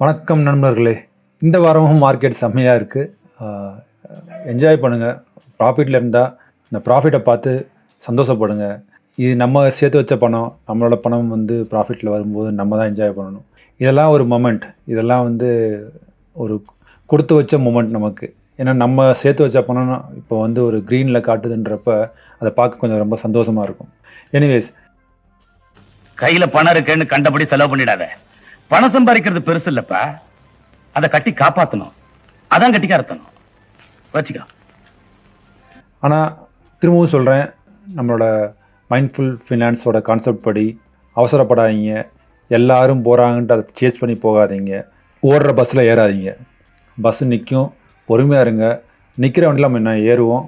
வணக்கம் நண்பர்களே. இந்த வாரமும் மார்க்கெட் செம்மையாக இருக்குது என்ஜாய் பண்ணுங்கள் ப்ராஃபிட்டில் இருந்தால் இந்த ப்ராஃபிட்டை பார்த்து சந்தோஷப்படுங்க. இது நம்ம சேர்த்து வச்ச பணம் நம்மளோட பணம் வந்து ப்ராஃபிட்டில் வரும்போது நம்ம தான் என்ஜாய் பண்ணணும். இதெல்லாம் ஒரு மொமெண்ட் இதெல்லாம் வந்து ஒரு கொடுத்து வச்ச மொமெண்ட் நமக்கு. ஏன்னா நம்ம சேர்த்து வச்ச பணம் இப்போ வந்து ஒரு க்ரீனில் காட்டுதுன்றப்ப அதை பார்க்க கொஞ்சம் ரொம்ப சந்தோஷமாக இருக்கும். எனிவேஸ் கையில் பணம் இருக்குன்னு கண்டபடி செலவு பண்ணிடாத. பணம் சம்பாதிக்கிறது பெருசு இல்லப்பா. அதை கட்டி காப்பாத்தணும். அதான் கட்டிக்காரத்தணும் வச்சுக்கலாம் ஆனால் திரும்பவும் சொல்கிறேன் நம்மளோட மைண்ட்ஃபுல் ஃபினான்ஸோட கான்செப்ட் படி அவசரப்படாதீங்க. எல்லாரும் போகிறாங்கன்ட்டு அதை சேஸ் பண்ணி போகாதீங்க. ஓடுற பஸ்ஸில் ஏறாதீங்க. பஸ்ஸு நிற்கும் பொறுமையாக இருங்க. நிற்கிற வண்டியில் நம்ம என்ன ஏறுவோம்.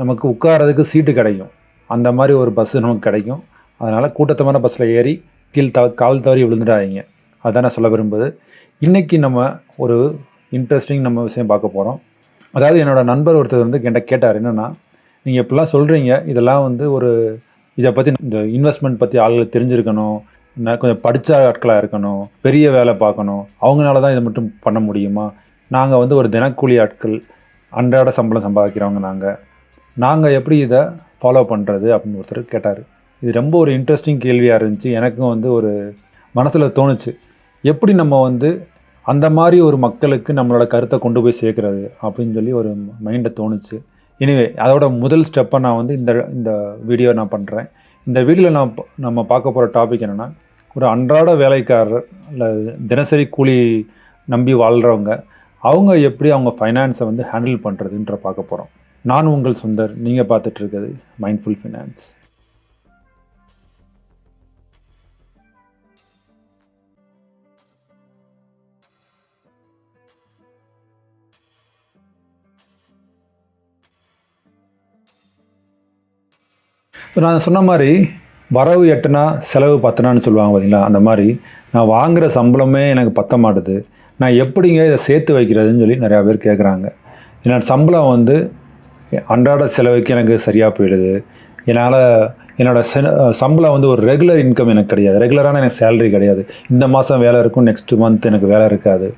நமக்கு உட்காரதுக்கு சீட்டு கிடைக்கும். அந்த மாதிரி ஒரு பஸ்ஸு நமக்கு கிடைக்கும். அதனால் கூட்டத்தமான பஸ்ஸில் ஏறி கீழ் த கால் தவறி விழுந்துடாதீங்க. அதுதான் நான் சொல்ல விரும்புது. இன்றைக்கி நம்ம ஒரு இன்ட்ரெஸ்டிங் நம்ம விஷயம் பார்க்க போகிறோம் அதாவது என்னோடய நண்பர் ஒருத்தர் வந்து என்கிட்ட கேட்டார் என்னென்னா நீங்கள் இப்படிலாம் சொல்கிறீங்க இதெல்லாம் வந்து ஒரு இதை பற்றி இந்த இன்வெஸ்ட்மெண்ட் பற்றி ஆளுகள் தெரிஞ்சிருக்கணும் கொஞ்சம் படித்த ஆட்களாக இருக்கணும் பெரிய வேலை பார்க்கணும் அவங்களால தான் இதை மட்டும் பண்ண முடியுமா? நாங்கள் வந்து ஒரு தினக்கூலி ஆட்கள் அன்றாட சம்பளம் சம்பாதிக்கிறவங்க நாங்கள் நாங்கள் எப்படி இதை ஃபாலோ பண்ணுறது அப்படின்னு ஒருத்தர் கேட்டார். இது ரொம்ப ஒரு இன்ட்ரெஸ்டிங் கேள்வியாக இருந்துச்சு. எனக்கும் வந்து ஒரு மனசில் தோணுச்சு. எப்படி நம்ம வந்து அந்த மாதிரி ஒரு மக்களுக்கு நம்மளோட கருத்தை கொண்டு போய் சேர்க்குறது அப்படின்னு சொல்லி ஒரு மைண்டை தோணுச்சு. எனிவே அதோட முதல் ஸ்டெப்பை நான் வந்து இந்த இந்த வீடியோ நான் பண்ணுறேன் இந்த வீடியோவில் நான் நம்ம பார்க்க போகிற டாபிக் என்னென்னா ஒரு அன்றாட வேலைக்காரர் இல்லை தினசரி கூலி நம்பி வாழ்கிறவங்க அவங்க எப்படி அவங்க ஃபைனான்ஸை வந்து ஹேண்டில் பண்ணுறதுன்ற பார்க்க போகிறோம் நான் உங்கள் சுந்தர் நீங்கள் பார்த்துட்ருக்கிறது மைண்ட்ஃபுல் ஃபினான்ஸ் நான் சொன்ன மாதிரி வரவு எட்டுனா செலவு பத்தனான்னு சொல்லுவாங்க பார்த்தீங்களா அந்த மாதிரி நான் வாங்குகிற சம்பளமே எனக்கு பத்த மாட்டுது. நான் எப்படிங்க இதை சேர்த்து வைக்கிறதுன்னு சொல்லி நிறையா பேர் கேட்குறாங்க என்னோட சம்பளம் வந்து அன்றாட செலவுக்கு எனக்கு சரியாக போயிடுது. என்னால் என்னோட செ- சம்பளம் வந்து ஒரு ரெகுலர் இன்கம் எனக்கு கிடையாது. ரெகுலரான எனக்கு சேலரி கிடையாது. இந்த மாதம் வேலை இருக்கும் நெக்ஸ்ட் மந்த் எனக்கு வேலை இருக்காது.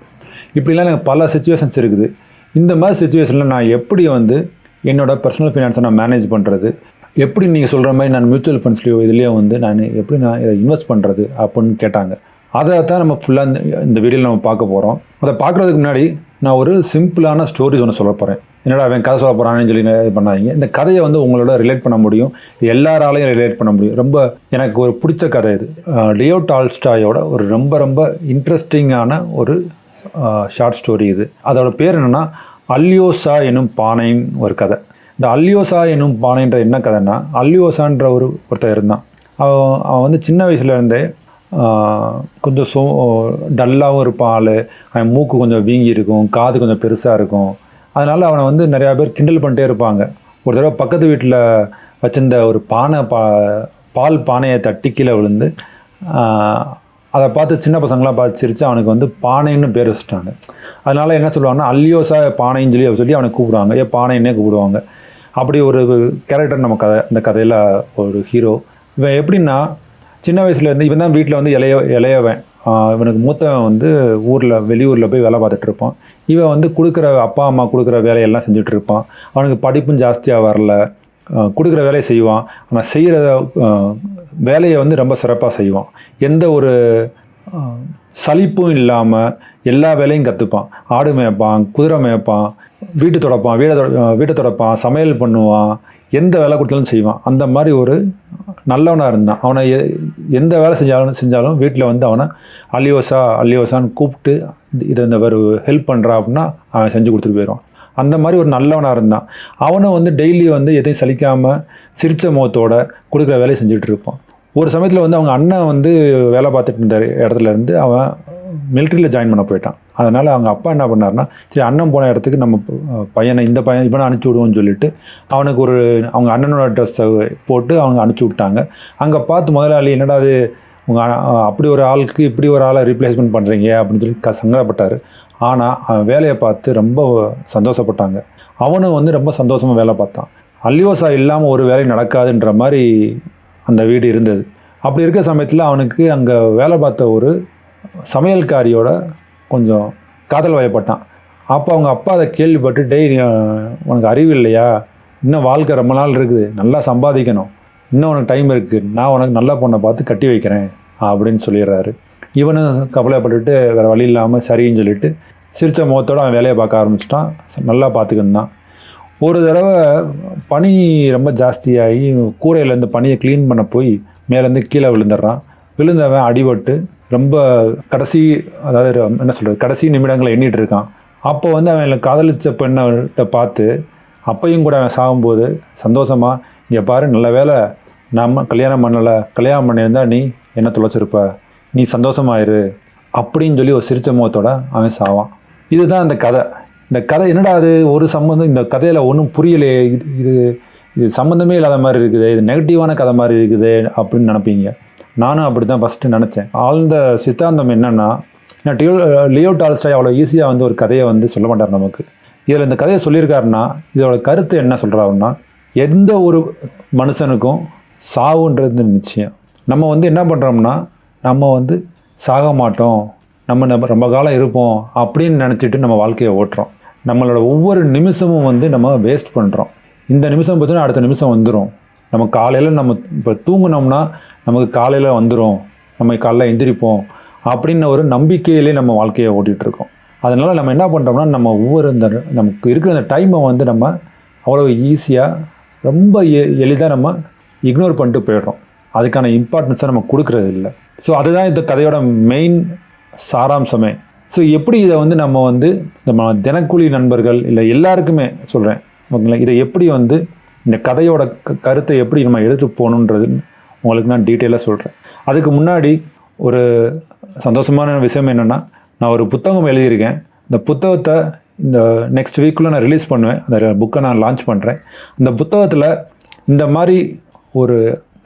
இப்படிலாம் எனக்கு பல சுச்சுவேஷன்ஸ் இருக்குது. இந்த மாதிரி சுச்சுவேஷனில் நான் எப்படி வந்து என்னோடய பர்சனல் ஃபினான்ஸை நான் மேனேஜ் பண்ணுறது எப்படி நீங்கள் சொல்கிற மாதிரி நான் மியூச்சுவல் ஃபண்ட்ஸ்லையோ இதுலேயோ வந்து நான் எப்படி நான் இதை இன்வெஸ்ட் பண்ணுறது அப்படின்னு கேட்டாங்க. அதை தான் நம்ம ஃபுல்லாக இந்த இந்த வீடியோவில் நம்ம பார்க்க போகிறோம் அதை பார்க்குறதுக்கு முன்னாடி நான் ஒரு சிம்பிளான ஸ்டோரிஸ் ஒன்று சொல்ல போகிறேன் என்னடா அவன் கதை சொல்ல போகிறான்னு சொல்லி இது பண்ணாதீங்க. இந்த கதையை வந்து உங்களோட ரிலேட் பண்ண முடியும். இது எல்லாராலையும் ரிலேட் பண்ண முடியும். ரொம்ப எனக்கு ஒரு பிடிச்ச கதை இது. லியோ டால்ஸ்டாயோட ஒரு ரொம்ப ரொம்ப இன்ட்ரெஸ்டிங்கான ஒரு ஷார்ட் ஸ்டோரி இது. அதோட பேர் என்னென்னா அல்யோசா எனும் பானைன்னு ஒரு கதை. இந்த அல்யோசா என்னும் பானைன்ற என்ன கதைன்னா அல்யோசான்ற ஒரு ஒருத்தர் இருந்தான். அவன் அவன் வந்து சின்ன வயசுல இருந்தே கொஞ்சம் சோ டல்லாகவும் இருப்பான் ஆள். அவன் மூக்கு கொஞ்சம் வீங்கி இருக்கும் காது கொஞ்சம் பெருசாக இருக்கும். அதனால் அவனை வந்து நிறையா பேர் கிண்டல் பண்ணிட்டே இருப்பாங்க. ஒரு தடவை பக்கத்து வீட்டில் வச்சிருந்த ஒரு பானை பா பால் பானையை தட்டி கீழே விழுந்து அதை பார்த்து சின்ன பசங்களாம் பார்த்து சிரித்து அவனுக்கு வந்து பானைன்னு பேர் வச்சுட்டாங்க. அதனால் என்ன சொல்லுவாங்கன்னா அல்லியோசா பானைன்னு சொல்லி சொல்லி அவனை கூப்பிடுவாங்க. ஏன் பானைன்னே கூப்பிடுவாங்க. அப்படி ஒரு கேரக்டர் நம்ம கதை இந்த கதையில் ஒரு ஹீரோ இவன் எப்படின்னா சின்ன வயசுலேருந்து இவன் தான் வீட்டில் வந்து இளைய இளையவன். இவனுக்கு மூத்தவன் வந்து ஊரில் வெளியூரில் போய் வேலை பார்த்துட்டு இருப்பான். இவன் வந்து கொடுக்குற அப்பா அம்மா கொடுக்குற வேலையெல்லாம் செஞ்சுட்டு இருப்பான். அவனுக்கு படிப்பும் ஜாஸ்தியாக வரல. கொடுக்குற வேலையை செய்வான். ஆனால் செய்கிற வேலையை வந்து ரொம்ப சிறப்பாக செய்வான். எந்த ஒரு சலிப்பும் இல்லாமல் எல்லா வேலையும் கற்றுப்பான் ஆடு மேய்ப்பான் குதிரை மேய்ப்பான் வீட்டு தொடப்பான் வீடை தொட வீட்டை தொடப்பான் சமையல் பண்ணுவான் எந்த வேலை கொடுத்தாலும் செய்வான். அந்த மாதிரி ஒரு நல்லவனாக இருந்தான். அவனை எ- எந்த வேலை செஞ்சாலும் செஞ்சாலும் வீட்டில் வந்து அவனை அலியோசா அலியோசான்னு கூப்பிட்டு இதை இந்த ஒரு ஹெல்ப் பண்ணுறா அப்படின்னா அவன் செஞ்சு கொடுத்துட்டு போயிடுவான். அந்த மாதிரி ஒரு நல்லவனாக இருந்தான். அவனும் வந்து டெய்லி வந்து எதையும் சலிக்காமல் சிரிச்ச முகத்தோட கொடுக்குற வேலையை செஞ்சுட்டு இருப்பான். ஒரு சமயத்தில் வந்து அவங்க அண்ணன் வந்து வேலை பார்த்துட்டு இருந்த இடத்துல இருந்து அவன் மிலிட்ரியில் ஜாயின் பண்ண போயிட்டான். அதனால் அவங்க அப்பா என்ன பண்ணாருன்னா சரி அண்ணன் போன இடத்துக்கு நம்ம பையனை இந்த பையன் இவனை அனுப்பிச்சி விடுவோம்னு சொல்லிட்டு அவனுக்கு ஒரு அவங்க அண்ணனோட ட்ரெஸ்ஸை போட்டு அவங்க அனுப்பிச்சி விட்டாங்க. அங்கே பார்த்து முதலாளி என்னடா அது உங்கள் அப்படி ஒரு ஆளுக்கு இப்படி ஒரு ஆளை ரீப்ளேஸ்மெண்ட் பண்ணுறீங்க அப்படின்னு சொல்லி க சங்கடப்பட்டார். ஆனால் அவன் வேலையை பார்த்து ரொம்ப சந்தோஷப்பட்டாங்க. அவனும் வந்து ரொம்ப சந்தோஷமாக வேலை பார்த்தான். அல்லியோசா இல்லாமல் ஒரு வேலை நடக்காதுன்ற மாதிரி அந்த வீடு இருந்தது. அப்படி இருக்க சமயத்தில் அவனுக்கு அங்கே வேலை பார்த்த ஒரு சமையல்காரியோட கொஞ்சம் காதல் வயப்பட்டான். அப்போ அவங்க அப்பா அதை கேள்விப்பட்டு டெய் உனக்கு அறிவு இல்லையா? இன்னும் வாழ்க்கை ரொம்ப நாள் இருக்குது. நல்லா சம்பாதிக்கணும். இன்னும் உனக்கு டைம் இருக்குது நான் உனக்கு நல்ல பொண்ணை பார்த்து கட்டி வைக்கிறேன். அப்படின்னு சொல்லிடுறாரு. இவனும் கவலைப்பட்டுட்டு வேறு வழி இல்லாமல் சரின்னு சொல்லிட்டு சிரித்த முகத்தோடு அவன் வேலையை பார்க்க ஆரம்பிச்சிட்டான். நல்லா பார்த்துக்கிட்டான். ஒரு தடவை பனி ரொம்ப ஜாஸ்தியாகி கூரையிலேருந்து பனியை க்ளீன் பண்ண போய் மேலேருந்து கீழே விழுந்துடுறான். விழுந்தவன் அடிபட்டு ரொம்ப கடைசி அதாவது என்ன சொல்கிறது கடைசி நிமிடங்களை எண்ணிட்டு இருக்கான் அப்போ வந்து அவன் காதலிச்ச பெண்ணை பார்த்து அப்பையும் கூட அவன் சாகும்போது சந்தோஷமா இங்கே பாரு நல்ல வேளை நம்ம கல்யாணம் பண்ணலை கல்யாணம் பண்ணியிருந்தா நீ என்ன தொலைச்சிருப்ப? நீ சந்தோஷமாயிரு அப்படின்னு சொல்லி ஒரு சிரிச்ச முகத்தோட அவன் சாவான். இதுதான் அந்த கதை. இந்த கதை என்னடா அது? ஒரு சம்மந்தம் இந்த கதையில் ஒன்றும் புரியலையே. இது இது இது சம்மந்தமே இல்லாத மாதிரி இருக்குது. இது நெகட்டிவான கதை மாதிரி இருக்குது அப்படின்னு நினைப்பீங்க. நானும் அப்படி தான் ஃபஸ்ட்டு நினச்சேன். ஆழ்ந்த சித்தாந்தம் என்னென்னா ஏன்னா டியோ லியோ டால்ஸ்டாய் அவ்வளோ ஈஸியாக வந்து ஒரு கதையை வந்து சொல்ல மாட்டார் நமக்கு. இதில் இந்த கதையை சொல்லியிருக்காருன்னா இதோட கருத்து என்ன சொல்கிறாருன்னா எந்த ஒரு மனுஷனுக்கும் சாவுன்றது நிச்சயம். நம்ம வந்து என்ன பண்ணுறோம்னா நம்ம வந்து சாக மாட்டோம் நம்ம நம்ம ரொம்ப காலம் இருப்போம் அப்படின்னு நினச்சிட்டு நம்ம வாழ்க்கையை ஓட்டுறோம். நம்மளோட ஒவ்வொரு நிமிஷமும் வந்து நம்ம வேஸ்ட் பண்ணுறோம் இந்த நிமிஷம் பார்த்தீங்கன்னா அடுத்த நிமிஷம் வந்துடும் நம்ம காலையில் நம்ம இப்போ தூங்குனோம்னா நமக்கு காலையில் வந்துடும் நம்ம காலைல எந்திரிப்போம் அப்படின்னு ஒரு நம்பிக்கையிலே நம்ம வாழ்க்கையை ஓட்டிகிட்டு இருக்கோம் அதனால் நம்ம என்ன பண்ணுறோம்னா நம்ம ஒவ்வொரு இந்த நமக்கு இருக்கிற அந்த டைமை வந்து நம்ம அவ்வளோ ஈஸியாக ரொம்ப எ எளிதாக நம்ம இக்னோர் பண்ணிட்டு போயிடுறோம். அதுக்கான இம்பார்ட்டன்ஸை நம்ம கொடுக்கறது இல்லை. ஸோ அதுதான் இந்த கதையோட மெயின் சாராம்சமே. ஸோ எப்படி இதை வந்து நம்ம வந்து நம்ம தினக்கூலி நண்பர்கள் இல்லை எல்லாருக்குமே சொல்கிறேன் ஓகேங்களா? இதை எப்படி வந்து இந்த கதையோட க கருத்தை எப்படி நம்ம எடுத்துகிட்டு போகணுன்றது உங்களுக்கு நான் டீட்டெயிலாக சொல்கிறேன் அதுக்கு முன்னாடி ஒரு சந்தோஷமான விஷயம் என்னென்னா நான் ஒரு புத்தகம் எழுதியிருக்கேன். இந்த புத்தகத்தை இந்த நெக்ஸ்ட் வீக்குள்ளே நான் ரிலீஸ் பண்ணுவேன். அந்த புக்கை நான் லான்ச் பண்ணுறேன் இந்த புத்தகத்தில் இந்த மாதிரி ஒரு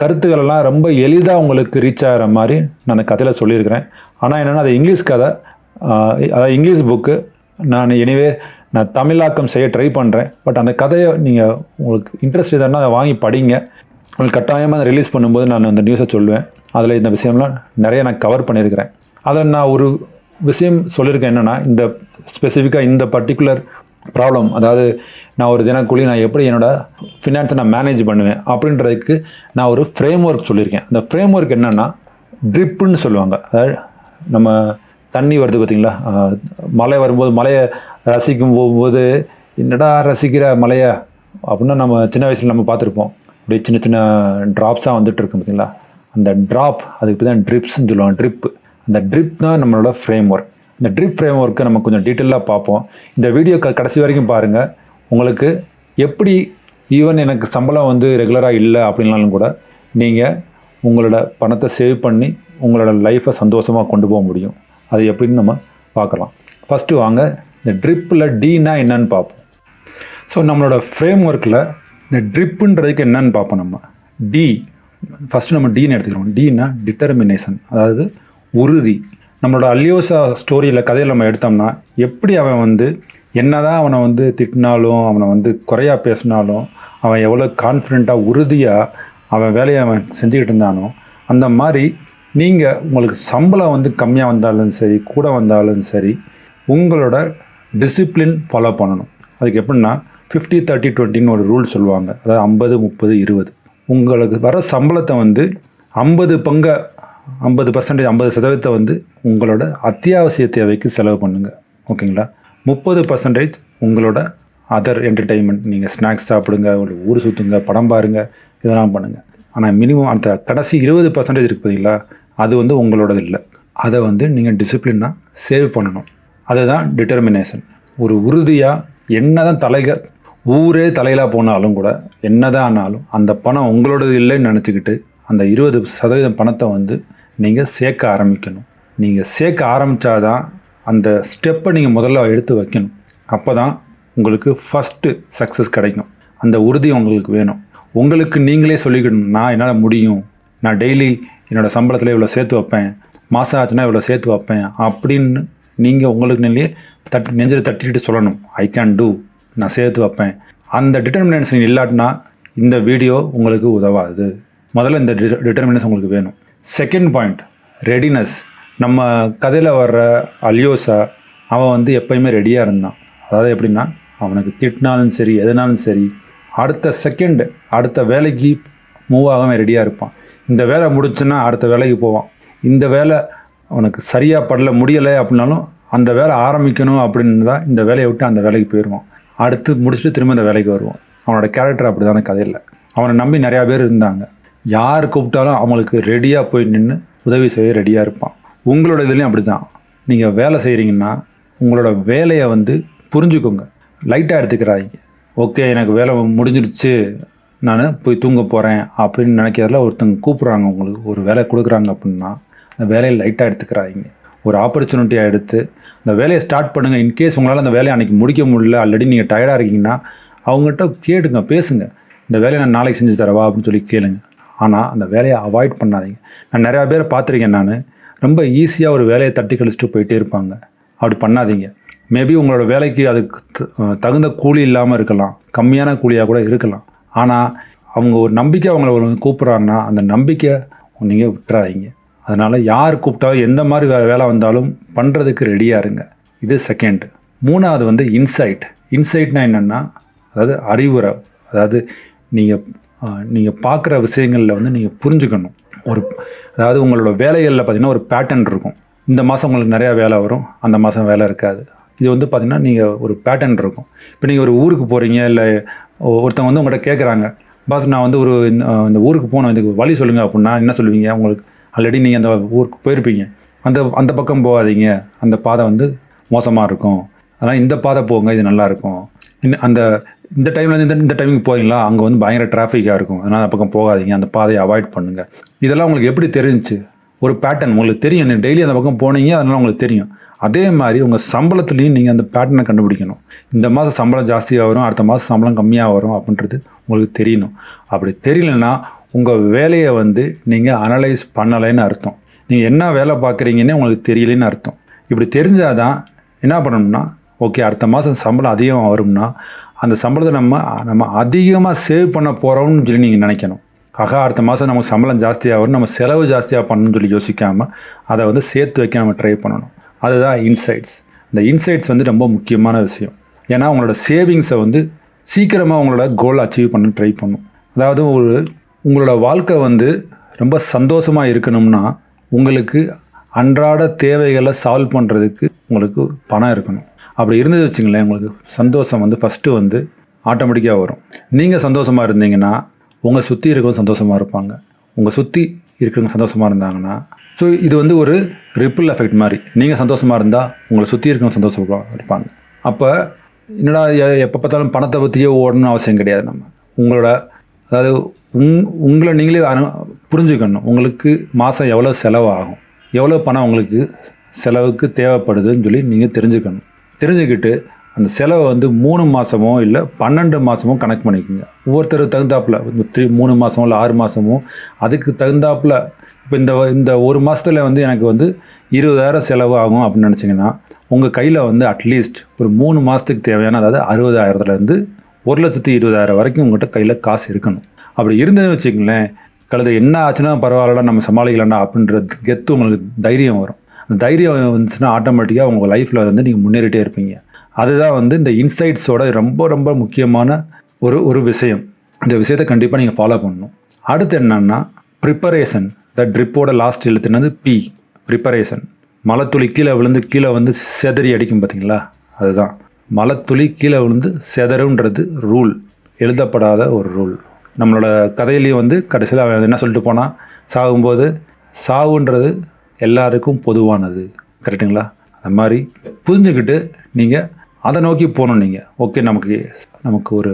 கருத்துக்களெல்லாம் ரொம்ப எளிதாக உங்களுக்கு ரீச் ஆகிற மாதிரி நான் அந்த கதையில் சொல்லியிருக்கிறேன். ஆனால் என்னென்னா அது இங்கிலீஷ் கதை. அதாவது இங்கிலீஷ் புக்கு நான் எனிவே நான் தமிழாக்கம் செய்ய ட்ரை பண்ணுறேன் பட் அந்த கதையை நீங்கள் உங்களுக்கு இன்ட்ரெஸ்ட் எதுனா அதை வாங்கி படிங்க. கட்டாயமாக அதை ரிலீஸ் பண்ணும்போது நான் அந்த நியூஸை சொல்லுவேன். அதில் இந்த விஷயம்லாம் நிறைய நான் கவர் பண்ணியிருக்கிறேன். அதில் நான் ஒரு விஷயம் சொல்லியிருக்கேன் என்னென்னா இந்த ஸ்பெசிஃபிக்காக இந்த பர்டிகுலர் ப்ராப்ளம் அதாவது நான் ஒரு தினக்கூலி நான் எப்படி என்னோடய ஃபினான்ஸை நான் மேனேஜ் பண்ணுவேன் அப்படின்றதுக்கு நான் ஒரு ஃப்ரேம் ஒர்க் சொல்லியிருக்கேன். அந்த ஃப்ரேம் ஒர்க் என்னென்னா ட்ரிப்புன்னு சொல்லுவாங்க. அதாவது நம்ம தண்ணி வருது பார்த்திங்களா? மழை வரும்போது மலையை ரசிக்கும் போகும்போது என்னடா ரசிக்கிற மலையை அப்படின்னா நம்ம சின்ன வயசில் நம்ம பார்த்துருப்போம். அப்படியே சின்ன சின்ன ட்ராப்ஸாக வந்துட்டு இருக்கும் பார்த்தீங்களா? அந்த ட்ராப் அதுக்கு தான் ட்ரிப்ஸ்ன்னு சொல்லுவாங்க ட்ரிப் அந்த ட்ரிப் தான் நம்மளோட ஃப்ரேம் ஒர்க் இந்த ட்ரிப் ஃப்ரேம் ஒர்க்கை நம்ம கொஞ்சம் டீட்டெயிலாக பார்ப்போம். இந்த வீடியோ க கடைசி வரைக்கும் பாருங்கள் உங்களுக்கு எப்படி ஈவன் எனக்கு சம்பளம் வந்து ரெகுலராக இல்லை அப்படின்னாலும் கூட நீங்கள் உங்களோட பணத்தை சேவ் பண்ணி உங்களோட லைஃப்பை சந்தோஷமாக கொண்டு போக முடியும். அது எப்படின்னு நம்ம பார்க்கலாம். ஃபஸ்ட்டு வாங்க இந்த ட்ரிப்பில் டீனா என்னன்னு பார்ப்போம். ஸோ நம்மளோட ஃப்ரேம் ஒர்க்கில் இந்த ட்ரிப்புன்றதுக்கு என்னன்னு பார்ப்போம் நம்ம. டி ஃபஸ்ட்டு நம்ம டீன்னு எடுத்துக்கிறோம். டீனா டிட்டர்மினேஷன் அதாவது உறுதி. நம்மளோட அல்யோசா ஸ்டோரியில் கதையில் நம்ம எடுத்தோம்னா எப்படி அவன் வந்து என்னதான் அவனை வந்து திட்டினாலும் அவனை வந்து குறையாக பேசினாலும் அவன் எவ்வளோ கான்ஃபிடெண்ட்டாக உறுதியாக அவன் வேலையை அவன் செஞ்சுக்கிட்டு இருந்தானோ அந்த மாதிரி நீங்கள் உங்களுக்கு சம்பளம் வந்து கம்மியாக வந்தாலும் சரி கூட வந்தாலும் சரி உங்களோட டிசிப்ளின் ஃபாலோ பண்ணணும். அதுக்கு எப்படின்னா ஃபிஃப்டி தேர்ட்டி டுவெண்ட்டின்னு ஒரு ரூல் சொல்லுவாங்க. அதாவது ஐம்பது முப்பது இருபது. உங்களுக்கு வர சம்பளத்தை வந்து ஐம்பது பங்கை ஐம்பது பர்சன்டேஜ் ஐம்பது சதவீதத்தை வந்து உங்களோட அத்தியாவசிய தேவைக்கு செலவு பண்ணுங்கள் ஓகேங்களா? முப்பது பர்சன்டேஜ் உங்களோட அதர் என்டர்டெயின்மெண்ட் நீங்கள் ஸ்நாக்ஸ் சாப்பிடுங்க ஒரு ஊர் சுற்றுங்க படம் பாருங்கள் இதெல்லாம் பண்ணுங்கள் ஆனால் மினிமம் அந்த கடைசி இருபது பர்சன்டேஜ் இருக்குது பார்த்தீங்களா அது வந்து உங்களோடது இல்லை. அதை வந்து நீங்கள் டிசிப்ளினாக சேவ் பண்ணணும். அதுதான் டிட்டர்மினேஷன் ஒரு உறுதியாக என்ன தான் தலைக ஊரே தலையிலாக போனாலும் கூட என்னதான் ஆனாலும் அந்த பணம் உங்களோடது இல்லைன்னு நினச்சிக்கிட்டு அந்த இருபது சதவீதம் பணத்தை வந்து நீங்கள் சேர்க்க ஆரம்பிக்கணும். நீங்கள் சேர்க்க ஆரம்பித்தாதான் அந்த ஸ்டெப்பை நீங்கள் முதல்ல எடுத்து வைக்கணும். அப்போ தான் உங்களுக்கு ஃபஸ்ட்டு சக்ஸஸ் கிடைக்கும். அந்த உறுதி உங்களுக்கு வேணும். உங்களுக்கு நீங்களே சொல்லிக்கணும் நான் என்னால் முடியும். நான் டெய்லி என்னோடய சம்பளத்தில் இவ்வளோ சேர்த்து வைப்பேன். மாதம் ஆச்சுன்னா இவ்வளோ சேர்த்து வைப்பேன். அப்படின்னு நீங்கள் உங்களுக்கு நிலையே தட்டி நெஞ்சில் தட்டிட்டு சொல்லணும். ஐ கேன் டூ நான் சேர்த்து வைப்பேன். அந்த டிட்டர்மினேஷன் இல்லாட்டினா இந்த வீடியோ உங்களுக்கு உதவாது. முதல்ல இந்த டிட்டர்மினன்ஸ் உங்களுக்கு வேணும். செகண்ட் பாயிண்ட் ரெடினஸ் நம்ம கதையில் வர்ற அலியோசா அவன் வந்து எப்பயுமே ரெடியாக இருந்தான். அதாவது எப்படின்னா அவனுக்கு திட்டினாலும் சரி எதுனாலும் சரி அடுத்த செகண்ட் அடுத்த வேலைக்கு மூவ் ஆகாமல் ரெடியாக இருப்பான். இந்த வேலை முடிச்சுன்னா அடுத்த வேலைக்கு போவான். இந்த வேலை அவனுக்கு சரியாக படல முடியலை அப்படின்னாலும் அந்த வேலை ஆரம்பிக்கணும் அப்படின்னு தான் இந்த வேலையை விட்டு அந்த வேலைக்கு போயிடுவான். அடுத்து முடிச்சுட்டு திரும்ப இந்த வேலைக்கு வருவான் அவனோட கேரக்டர் அப்படி தான் கதையில். அவனை நம்பி நிறையா பேர் இருந்தாங்க. யார் கூப்பிட்டாலும் அவங்களுக்கு ரெடியாக போய் நின்று உதவி செய்ய ரெடியாக இருப்பான். உங்களோட இதுலேயும் அப்படி தான் நீங்கள் வேலை செய்கிறீங்கன்னா உங்களோட வேலையை வந்து புரிஞ்சுக்கோங்க. லைட்டாக எடுத்துக்கிறாங்க ஓகே எனக்கு வேலை முடிஞ்சிடுச்சு நான் போய் தூங்க போகிறேன் அப்படின்னு நினைக்கிறதுல ஒருத்தங்க கூப்பிட்றாங்க. உங்களுக்கு ஒரு வேலை கொடுக்குறாங்க அப்படின்னா அந்த வேலையை லைட்டாக எடுத்துக்கிறாங்க ஒரு ஆப்பர்ச்சுனிட்டியாக எடுத்து அந்த வேலையை ஸ்டார்ட் பண்ணுங்கள் இன்கேஸ் உங்களால் அந்த வேலையை அன்றைக்கி முடிக்க முடியல ஆல்ரெடி நீங்கள் டயர்டாக இருக்கீங்கன்னா அவங்ககிட்ட கேட்டுங்க பேசுங்க. இந்த வேலையை நான் நாளைக்கு செஞ்சு தரவா அப்படின்னு சொல்லி கேளுங்க. ஆனால் அந்த வேலையை அவாய்ட் பண்ணாதீங்க. நான் நிறையா பேரை பார்த்துருக்கேன் நான். ரொம்ப ஈஸியாக ஒரு வேலையை தட்டி கழிச்சிட்டு போயிட்டே இருப்பாங்க. அப்படி பண்ணாதீங்க. மேபி உங்களோட வேலைக்கு அதுக்கு த- தகுந்த கூலி இல்லாமல் இருக்கலாம். கம்மியான கூலியாக கூட இருக்கலாம். ஆனால் அவங்க ஒரு நம்பிக்கை அவங்கள ஒரு கூப்பிட்றாங்கன்னா அந்த நம்பிக்கை நீங்கள் விட்டுறாதீங்க. அதனால் யார் கூப்பிட்டாலும் எந்த மாதிரி வே வேலை வந்தாலும் பண்ணுறதுக்கு ரெடியாக இருங்க. இது செகண்ட் மூணாவது வந்து இன்சைட் இன்சைட்னா என்னென்னா அதாவது அறிவுரை அதாவது நீங்கள் நீங்கள் பார்க்குற விஷயங்களில் வந்து நீங்கள் புரிஞ்சுக்கணும். ஒரு அதாவது உங்களோட வேலைகளில் பார்த்தீங்கன்னா ஒரு பேட்டர்ன் இருக்கும். இந்த மாதம் உங்களுக்கு நிறையா வேலை வரும் அந்த மாதம் வேலை இருக்காது. இது வந்து பார்த்திங்கன்னா நீங்கள் ஒரு பேட்டர்ன் இருக்கும். இப்போ நீங்கள் ஒரு ஊருக்கு போகிறீங்க இல்லை ஒருத்தவங்க வந்து உங்கள்கிட்ட கேட்குறாங்க பாஸ் நான் வந்து ஒரு இந்த இந்த ஊருக்கு போகணும் இதுக்கு வழி சொல்லுங்கள் அப்படின்னா என்ன சொல்லுவீங்க? உங்களுக்கு ஆல்ரெடி நீங்கள் அந்த ஊருக்கு போயிருப்பீங்க. அந்த அந்த பக்கம் போகாதீங்க. அந்த பாதை வந்து மோசமாக இருக்கும். அதனால் இந்த பாதை போங்க இது நல்லா இருக்கும். இன்னும் அந்த இந்த டைமில் இந்த இந்த டைமுக்கு போகிறீங்களா அங்கே வந்து பயங்கர டிராஃபிக்காக இருக்கும். அதனால் அந்த பக்கம் போகாதீங்க. அந்த பாதையை அவாய்ட் பண்ணுங்கள் இதெல்லாம் உங்களுக்கு எப்படி தெரிஞ்சுச்சு ஒரு பேட்டர்ன் உங்களுக்கு தெரியும். நீங்கள் டெய்லி அந்த பக்கம் போனீங்க அதனால் உங்களுக்கு தெரியும். அதே மாதிரி உங்கள் சம்பளத்துலேயும் நீங்கள் அந்த பேட்டர்னை கண்டுபிடிக்கணும். இந்த மாதம் சம்பளம் ஜாஸ்தியாக வரும் அடுத்த மாதம் சம்பளம் கம்மியாக வரும் அப்படின்றது உங்களுக்கு தெரியணும். அப்படி தெரியலன்னா உங்கள் வேலையை வந்து நீங்கள் அனலைஸ் பண்ணலைன்னு அர்த்தம். நீங்கள் என்ன வேலை பார்க்குறீங்கன்னே உங்களுக்கு தெரியலன்னு அர்த்தம். இப்படி தெரிஞ்சால் தான் என்ன பண்ணணும்னா ஓகே அடுத்த மாதம் சம்பளம் அதிகமாக வரும்னா அந்த சம்பளத்தை நம்ம நம்ம அதிகமாக சேவ் பண்ண போகிறோம்னு சொல்லி நீங்கள் நினைக்கணும். ஆகா அடுத்த மாதம் நமக்கு சம்பளம் ஜாஸ்தியாக வரும் நம்ம செலவு ஜாஸ்தியாக பண்ணணும்னு சொல்லி யோசிக்காமல் அதை வந்து சேர்த்து வைக்க நம்ம ட்ரை பண்ணணும். அதுதான் இன்சைட்ஸ் இந்த இன்சைட்ஸ் வந்து ரொம்ப முக்கியமான விஷயம். ஏன்னா உங்களோட சேவிங்ஸை வந்து சீக்கிரமாக உங்களோட கோல் அச்சீவ் பண்ண ட்ரை பண்ணும் அதாவது ஒரு உங்களோட வாழ்க்கை வந்து ரொம்ப சந்தோஷமாக இருக்கணும்னா உங்களுக்கு அன்றாட தேவைகளை சால்வ் பண்ணுறதுக்கு உங்களுக்கு பணம் இருக்கணும். அப்படி இருந்தது வச்சுங்களேன் உங்களுக்கு சந்தோஷம் வந்து ஃபஸ்ட்டு வந்து ஆட்டோமேட்டிக்காக வரும். நீங்கள் சந்தோஷமாக இருந்தீங்கன்னா உங்கள் சுற்றி இருக்கவங்க சந்தோஷமாக இருப்பாங்க. உங்கள் சுற்றி இருக்கிறவங்க சந்தோஷமாக இருந்தாங்கன்னா ஸோ இது வந்து ஒரு ரிப்பிள் எஃபெக்ட் மாதிரி. நீங்கள் சந்தோஷமாக இருந்தால் உங்களை சுற்றி இருக்கவங்க சந்தோஷமாக இருப்பாங்க. அப்போ என்னடா எ- எப்போ பார்த்தாலும் பணத்தை பற்றியே ஓடணும்னு அவசியம் கிடையாது நம்ம. உங்களோட அதாவது உங் உங்களை நீங்களே அனு புரிஞ்சுக்கணும். உங்களுக்கு மாதம் எவ்வளோ செலவாகும்? எவ்வளோ பணம் உங்களுக்கு செலவுக்கு தேவைப்படுதுன்னு சொல்லி நீங்கள் தெரிஞ்சுக்கணும். தெரிஞ்சுக்கிட்டு அந்த செலவை வந்து மூணு மாதமோ இல்லை பன்னெண்டு மாதமோ கணக்கு பண்ணிக்கோங்க. ஒவ்வொருத்தருக்கு தகுந்தாப்பில் த்ரீ மூணு மாதமோ இல்லை ஆறு மாதமோ அதுக்கு தகுந்தாப்பில் இப்போ இந்த இந்த ஒரு மாதத்துல வந்து எனக்கு வந்து இருபதாயிரம் செலவு ஆகும் அப்படின்னு நினச்சிங்கன்னா உங்கள் கையில் வந்து அட்லீஸ்ட் ஒரு மூணு மாதத்துக்கு தேவையான அதாவது அறுபதாயிரத்துலேருந்து ஒரு லட்சத்தி இருபதாயிரம் வரைக்கும் உங்கள்கிட்ட கையில் காசு இருக்கணும். அப்படி இருந்ததுன்னு வச்சுக்கங்களேன் கழுத என்ன ஆச்சுன்னா பரவாயில்லடா நம்ம சமாளிக்கலாம்டா அப்படின்ற கெத்து உங்களுக்கு தைரியம் வரும். அந்த தைரியம் வந்துச்சுன்னா ஆட்டோமேட்டிக்காக உங்கள் லைஃப்பில் வந்து நீங்கள் முன்னேறிட்டே இருப்பீங்க. அதுதான் வந்து இந்த இன்சைட்ஸோட ரொம்ப ரொம்ப முக்கியமான ஒரு ஒரு விஷயம். இந்த விஷயத்தை கண்டிப்பாக நீங்கள் ஃபாலோ பண்ணணும். அடுத்து என்னன்னா ப்ரிப்பரேஷன் த ட்ரிப்போட லாஸ்ட் எழுத்துனது பி ப்ரிப்பரேஷன் மலைத்துளி கீழே விழுந்து கீழே வந்து செதறி அடிக்கும் பார்த்தீங்களா? அதுதான். மலைத்துளி கீழே விழுந்து செதறுன்றது ரூல் எழுதப்படாத ஒரு ரூல் நம்மளோட கதையிலையும் வந்து கடைசியில் அவன் என்ன சொல்லிட்டு போனான் சாகும்போது சாவுன்றது எல்லாருக்கும் பொதுவானது. கரெக்டுங்களா அது மாதிரி புரிஞ்சுக்கிட்டு நீங்கள் அதை நோக்கி போகணும் நீங்கள் ஓகே நமக்கு நமக்கு ஒரு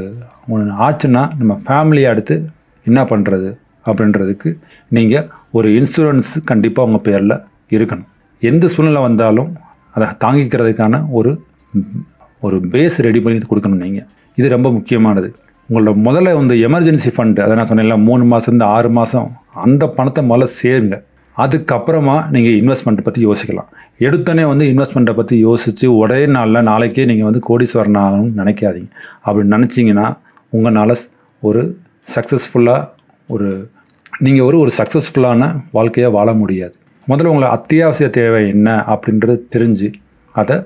ஒன்று ஆச்சுன்னா நம்ம ஃபேமிலியை அடுத்து என்ன பண்ணுறது அப்படின்றதுக்கு நீங்கள் ஒரு இன்சூரன்ஸ் கண்டிப்பாக உங்கள் பேரில் இருக்கணும். எந்த சூழ்நிலை வந்தாலும் அதை தாங்கிக்கிறதுக்கான ஒரு ஒரு பேஸ் ரெடி பண்ணி கொடுக்கணும் நீங்கள் இது ரொம்ப முக்கியமானது. உங்களோட முதல்ல வந்து எமர்ஜென்சி ஃபண்டு அதை நான் சொன்னேன்ல மூணு மாதம் ஆறு மாதம் அந்த பணத்தை முதல்ல சேருங்க. அதுக்கப்புறமா நீங்கள் இன்வெஸ்ட்மெண்ட்டை பற்றி யோசிக்கலாம். எடுத்தோடனே வந்து இன்வெஸ்ட்மெண்ட்டை பற்றி யோசித்து ஒரே நாளில் நாளைக்கே நீங்கள் வந்து கோடீஸ்வரன் ஆகணும்னு நினைக்காதீங்க. அப்படி நினச்சிங்கன்னா உங்களால் ஒரு சக்ஸஸ்ஃபுல்லாக ஒரு நீங்கள் ஒரு ஒரு சக்ஸஸ்ஃபுல்லான வாழ்க்கையாக வாழ முடியாது. முதல்ல உங்களை அத்தியாவசிய தேவை என்ன அப்படின்றது தெரிஞ்சு அதை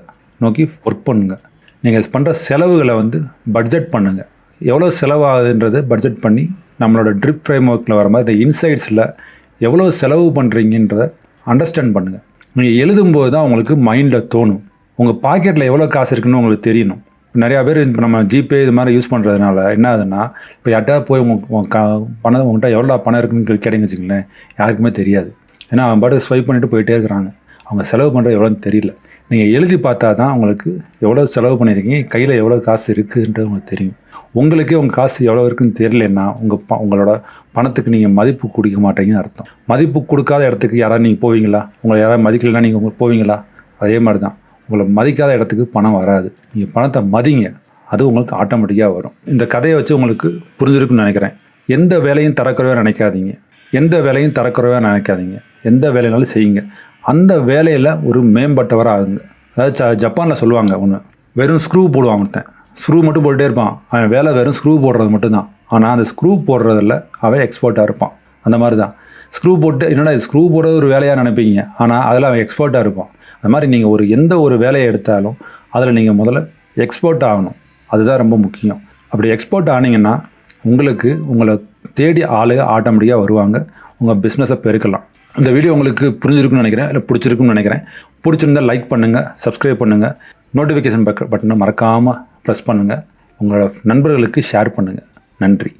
நோக்கி ஒர்க் பண்ணுங்கள் நீங்கள் பண்ணுற செலவுகளை வந்து பட்ஜெட் பண்ணுங்கள் எவ்வளோ செலவாகுதுன்றது பட்ஜெட் பண்ணி நம்மளோட ட்ரிப் ஃப்ரேம் ஒர்க்கில் வர மாதிரி இந்த இன்சைட்ஸில் எவ்வளோ செலவு பண்ணுறீங்கன்றதை அண்டர்ஸ்டாண்ட் பண்ணுங்கள் நீங்கள் எழுதும்போது தான் உங்களுக்கு மைண்டில் தோணும். உங்கள் பாக்கெட்டில் எவ்வளோ காசு இருக்குன்னு உங்களுக்கு தெரியணும். நிறையா பேர் இப்போ நம்ம ஜிபே இது மாதிரி யூஸ் பண்ணுறதுனால என்ன ஆகுதுன்னா இப்போ யார்ட்டா போய் உங்க க பணம் உங்கள்கிட்ட எவ்வளோ பணம் இருக்குன்னு கேட்டு- கேட்டீங்கன்னு வச்சுங்களேன் யாருக்குமே தெரியாது. ஏன்னா அவன் பாட்டு ஸ்வைப் பண்ணிட்டு போயிட்டே இருக்கிறாங்க. அவங்க செலவு பண்ணுறது எவ்வளோன்னு தெரியல. நீங்கள் எழுதி பார்த்தா தான் உங்களுக்கு எவ்வளோ செலவு பண்ணியிருக்கீங்க கையில் எவ்வளோ காசு இருக்குதுன்றது உங்களுக்கு தெரியும். உங்களுக்கே உங்கள் காசு எவ்வளோ இருக்குன்னு தெரியலன்னா உங்கள் ப உங்களோட பணத்துக்கு நீங்கள் மதிப்பு கொடுக்க மாட்டீங்கன்னு அர்த்தம். மதிப்பு கொடுக்காத இடத்துக்கு யாராவது நீங்கள் போவீங்களா? உங்களை யாராவது மதிக்கலைன்னா நீங்கள் போவீங்களா? அதே மாதிரி தான் உங்களை மதிக்காத இடத்துக்கு பணம் வராது. நீங்கள் பணத்தை மதிங்க. அது உங்களுக்கு ஆட்டோமேட்டிக்காக வரும். இந்த கதையை வச்சு உங்களுக்கு புரிஞ்சிருக்குன்னு நினைக்கிறேன். எந்த வேலையும் தரக்குறைவாக நினைக்காதீங்க. எந்த வேலையும் தரக்குறைவாக நினைக்காதீங்க. எந்த வேலைனாலும் செய்யுங்க. அந்த வேலையில் ஒரு மேம்பட்டவராக ஆகுங்க அதாவது ஜப்பானில் சொல்லுவாங்க ஒன்று வெறும் ஸ்க்ரூ போடுவான் ஒருத்தன். ஸ்க்ரூ மட்டும் போட்டுட்டே இருப்பான். அவன் வேலை வெறும் ஸ்க்ரூ போடுறது மட்டும்தான். ஆனால் அந்த ஸ்க்ரூ போடுறதில் அவன் எக்ஸ்பர்ட்டாக இருப்பான். அந்த மாதிரி தான் ஸ்க்ரூ போட்டு என்னடா ஸ்க்ரூ போடுறது ஒரு வேலையாக நினைப்பீங்க? ஆனால் அதில் அவன் எக்ஸ்பர்ட்டாக இருப்பான். அந்த மாதிரி நீங்கள் ஒரு எந்த ஒரு வேலையை எடுத்தாலும் அதில் நீங்கள் முதல்ல எக்ஸ்பர்ட் ஆகணும். அதுதான் ரொம்ப முக்கியம். அப்படி எக்ஸ்பர்ட் ஆனீங்கன்னா உங்களுக்கு உங்களை தேடி ஆளு ஆட்டோமேட்டிக்காக வருவாங்க. உங்கள் பிஸ்னஸை பெருக்கலாம். இந்த வீடியோ உங்களுக்கு புரிஞ்சிருக்குன்னு நினைக்கிறேன் இல்லை பிடிச்சிருக்குன்னு நினைக்கிறேன். பிடிச்சிருந்தா லைக் பண்ணுங்கள் சப்ஸ்கிரைப் பண்ணுங்கள் நோட்டிஃபிகேஷன் பட்டனை மறக்காமல் ப்ரெஸ் பண்ணுங்கள் உங்களோட நண்பர்களுக்கு ஷேர் பண்ணுங்கள் நன்றி.